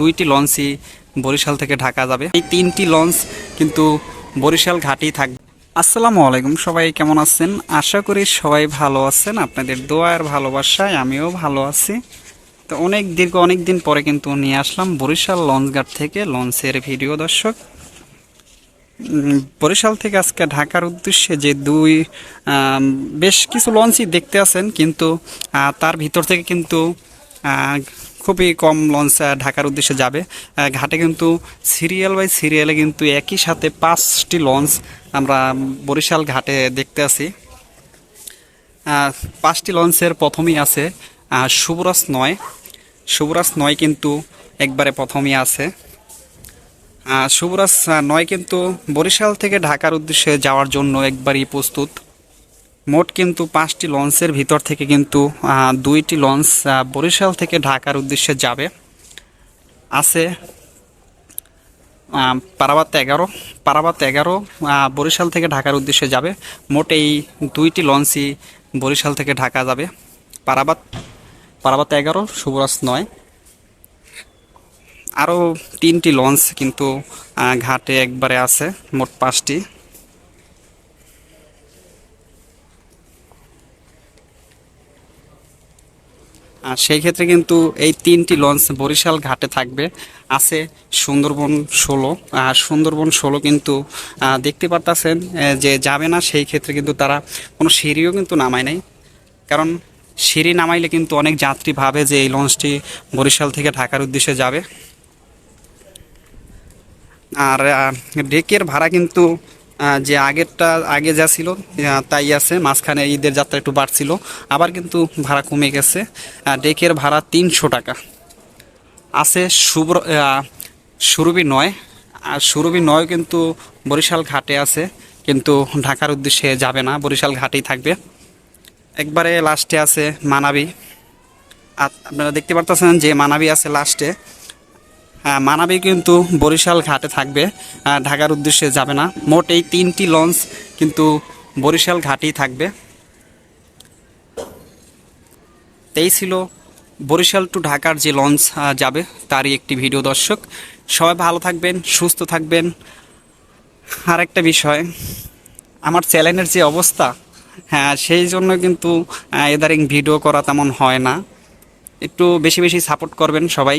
দুইটি লঞ্চই বরিশাল থেকে ঢাকা যাবে। এই তিনটি লঞ্চ কিন্তু বরিশাল ঘাটেই থাকবে। আসসালামু আলাইকুম, সবাই কেমন আছেন? আশা করি সবাই ভালো আছেন। আপনাদের দোয়ার ভালোবাসায় আমিও ভালো আছি। তো অনেক দীর্ঘ অনেক দিন পরে কিন্তু নিয়ে আসলাম বরিশাল লঞ্চঘাট থেকে লঞ্চের ভিডিও, দর্শক। বরিশাল থেকে আজকে ঢাকার উদ্দেশ্যে যে দুই বেশ কিছু লঞ্চই দেখতে আছেন, কিন্তু তার ভিতর থেকে কিন্তু খুবই কম লঞ্চ ঢাকার উদ্দেশ্যে যাবে। ঘাটে কিন্তু সিরিয়াল বাই সিরিয়ালে কিন্তু একই সাথে পাঁচটি লঞ্চ আমরা বরিশাল ঘাটে দেখতে আছি। পাঁচটি লঞ্চের প্রথমেই আছে শুভরাজ নয়। শুভরাজ নয় কিন্তু একবারে প্রথমেই আছে। শুভরাজ নয় কিন্তু বরিশাল থেকে ঢাকার উদ্দেশ্যে যাওয়ার জন্য একবারই প্রস্তুত। মোট কিন্তু পাঁচটি লঞ্চের ভিতর থেকে কিন্তু দুইটি লঞ্চ বরিশাল থেকে ঢাকার উদ্দেশ্যে যাবে। আছে পারাবাত এগারো পারাবাত এগারো বরিশাল থেকে ঢাকার উদ্দেশ্যে যাবে। মোট এই দুইটি লঞ্চই বরিশাল থেকে ঢাকা যাবে। পারাবাত পারাবাত এগারো, শুভরাজ নয়। আরও তিনটি লঞ্চ কিন্তু ঘাটে একবারে আছে, মোট পাঁচটি। আর সেই ক্ষেত্রে কিন্তু এই তিনটি লঞ্চ বরিশাল ঘাটে থাকবে। আছে সুন্দরবন ষোলো। আর সুন্দরবন ষোলো কিন্তু দেখতে পারতেছেন যে যাবে না, সেই ক্ষেত্রে কিন্তু তারা কোনো সিঁড়িও কিন্তু নামায় নাই। কারণ সিঁড়ি নামাইলে কিন্তু অনেক যাত্রী ভাবে যে এই লঞ্চটি বরিশাল থেকে ঢাকার উদ্দেশ্যে যাবে। আর ডেকের ভাড়া কিন্তু যে আগেরটা আগে যা ছিল তাই আছে। মাঝখানে ঈদের যাত্রা একটু বাড়ছিল। আবার কিন্তু ভাড়া কমে গেছে। ডেকের ভাড়া তিনশো টাকা। আছে আহ, সুরভি নয়। আর সুরভি নয় কিন্তু বরিশাল ঘাটে আছে। কিন্তু ঢাকার উদ্দেশ্যে যাবে না। বরিশাল ঘাটেই থাকবে। একবারে লাস্টে আছে মানাবি। আপনারা দেখতে পারতেছেন যে মানাবি আছে লাস্টে মানাবি কিন্তু বরিশাল ঘাটে থাকবে। ঢাকার উদ্দেশ্যে যাবে না। মোট এই তিনটি লঞ্চ কিন্তু বরিশাল ঘাটেই থাকবে। এই ছিল বরিশাল টু ঢাকার যে লঞ্চ যাবে তারই একটি ভিডিও দর্শক। সবাই ভালো থাকবেন, সুস্থ থাকবেন। আর একটা বিষয়, আমার চ্যানেলের যে অবস্থা হ্যাঁ সেই জন্য কিন্তু এদারিং ভিডিও করা তেমন হয় না। একটু বেশি বেশি সাপোর্ট করবেন সবাই।